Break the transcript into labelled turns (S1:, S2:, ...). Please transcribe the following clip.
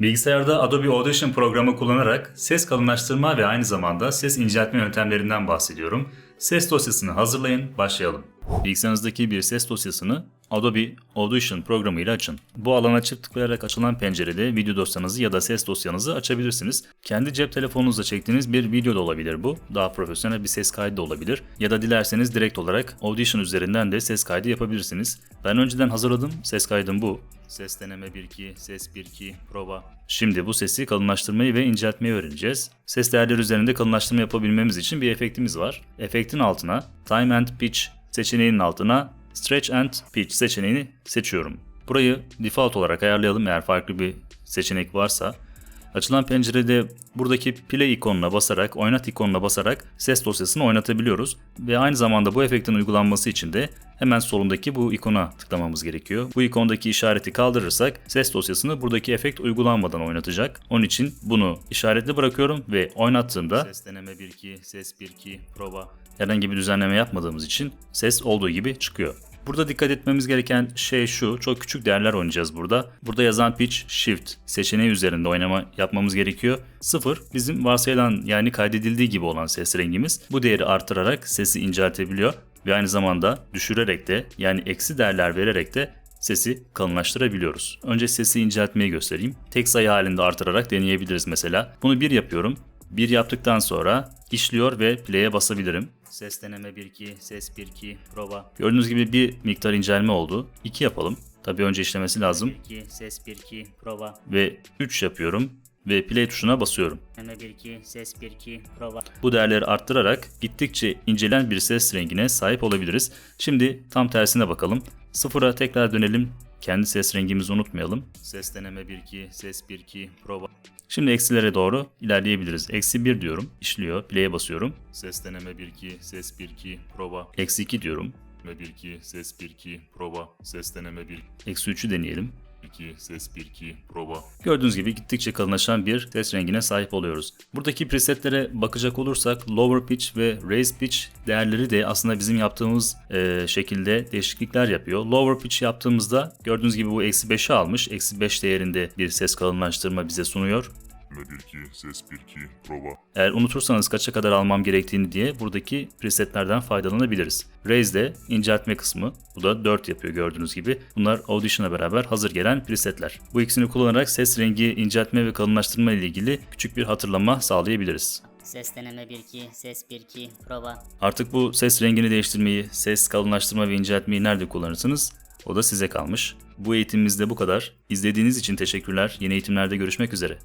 S1: Bilgisayarda Adobe Audition programı kullanarak ses kalınlaştırma ve aynı zamanda ses inceltme yöntemlerinden bahsediyorum. Ses dosyasını hazırlayın, başlayalım. Bilgisayarınızdaki bir ses dosyasını Adobe Audition programıyla açın. Bu alana çift tıklayarak açılan pencerede video dosyanızı ya da ses dosyanızı açabilirsiniz. Kendi cep telefonunuzla çektiğiniz bir video da olabilir bu. Daha profesyonel bir ses kaydı da olabilir. Ya da dilerseniz direkt olarak Audition üzerinden de ses kaydı yapabilirsiniz. Ben önceden hazırladım. Ses kaydım bu. Ses deneme 1-2, ses 1-2, prova. Şimdi bu sesi kalınlaştırmayı ve inceltmeyi öğreneceğiz. Ses değerleri üzerinde kalınlaştırma yapabilmemiz için bir efektimiz var. Efektin altına Time and Pitch seçeneğinin altına Stretch and Pitch seçeneğini seçiyorum. Burayı default olarak ayarlayalım eğer farklı bir seçenek varsa. Açılan pencerede buradaki play ikonuna basarak, oynat ikonuna basarak ses dosyasını oynatabiliyoruz. Ve aynı zamanda bu efektin uygulanması için de hemen solundaki bu ikona tıklamamız gerekiyor. Bu ikondaki işareti kaldırırsak ses dosyasını buradaki efekt uygulanmadan oynatacak. Onun için bunu işaretli bırakıyorum ve oynattığımda ses deneme 1-2, ses 1-2, prova herhangi bir düzenleme yapmadığımız için ses olduğu gibi çıkıyor. Burada dikkat etmemiz gereken şey şu, çok küçük değerler oynayacağız burada. Burada yazan pitch, shift seçeneği üzerinde oynama yapmamız gerekiyor. 0 bizim varsayılan yani kaydedildiği gibi olan ses rengimiz. Bu değeri artırarak sesi inceltebiliyor ve aynı zamanda düşürerek de yani eksi değerler vererek de sesi kalınlaştırabiliyoruz. Önce sesi inceltmeyi göstereyim. Tek sayı halinde artırarak deneyebiliriz mesela. Bunu bir yapıyorum. Bir yaptıktan sonra işliyor ve play'e basabilirim. Ses deneme 1-2, ses 1-2, prova. Gördüğünüz gibi bir miktar incelme oldu. 2 yapalım. Tabii önce işlemesi lazım.
S2: 1-2, ses 1-2, prova.
S1: Ve 3 yapıyorum ve play tuşuna basıyorum.
S2: Deneme 1-2, ses 1-2, prova.
S1: Bu değerleri arttırarak gittikçe incelen bir ses rengine sahip olabiliriz. Şimdi tam tersine bakalım. Sıfıra tekrar dönelim. Kendi ses rengimizi unutmayalım. Ses deneme 1-2, ses 1-2, prova. Şimdi eksilere doğru ilerleyebiliriz. Eksi 1 diyorum. işliyor. Play'e basıyorum. Ses deneme 1-2, ses 1-2, prova. Eksi 2 diyorum.
S3: Deneme 1-2, ses 1-2, prova. Ses deneme 1-2,
S1: Eksi 3'ü deneyelim.
S3: Ses 1-2, prova.
S1: Gördüğünüz gibi gittikçe kalınlaşan bir ses rengine sahip oluyoruz. Buradaki presetlere bakacak olursak lower pitch ve raise pitch değerleri de aslında bizim yaptığımız e, şekilde değişiklikler yapıyor. Lower pitch yaptığımızda gördüğünüz gibi bu eksi 5'i almış. Eksi 5 değerinde bir ses kalınlaştırma bize sunuyor.
S3: Deneme 1-2, ses 1-2, prova.
S1: Eğer unutursanız kaça kadar almam gerektiğini diye buradaki presetlerden faydalanabiliriz. Raise de inceltme kısmı. Bu da 4 yapıyor gördüğünüz gibi. Bunlar Audition'a beraber hazır gelen presetler. Bu ikisini kullanarak ses rengi inceltme ve kalınlaştırma ile ilgili küçük bir hatırlama sağlayabiliriz.
S2: Ses deneme 1-2, ses 1-2, prova.
S1: Artık bu ses rengini değiştirmeyi, ses kalınlaştırma ve inceltmeyi nerede kullanırsınız? O da size kalmış. Bu eğitimimizde bu kadar. İzlediğiniz için teşekkürler. Yeni eğitimlerde görüşmek üzere.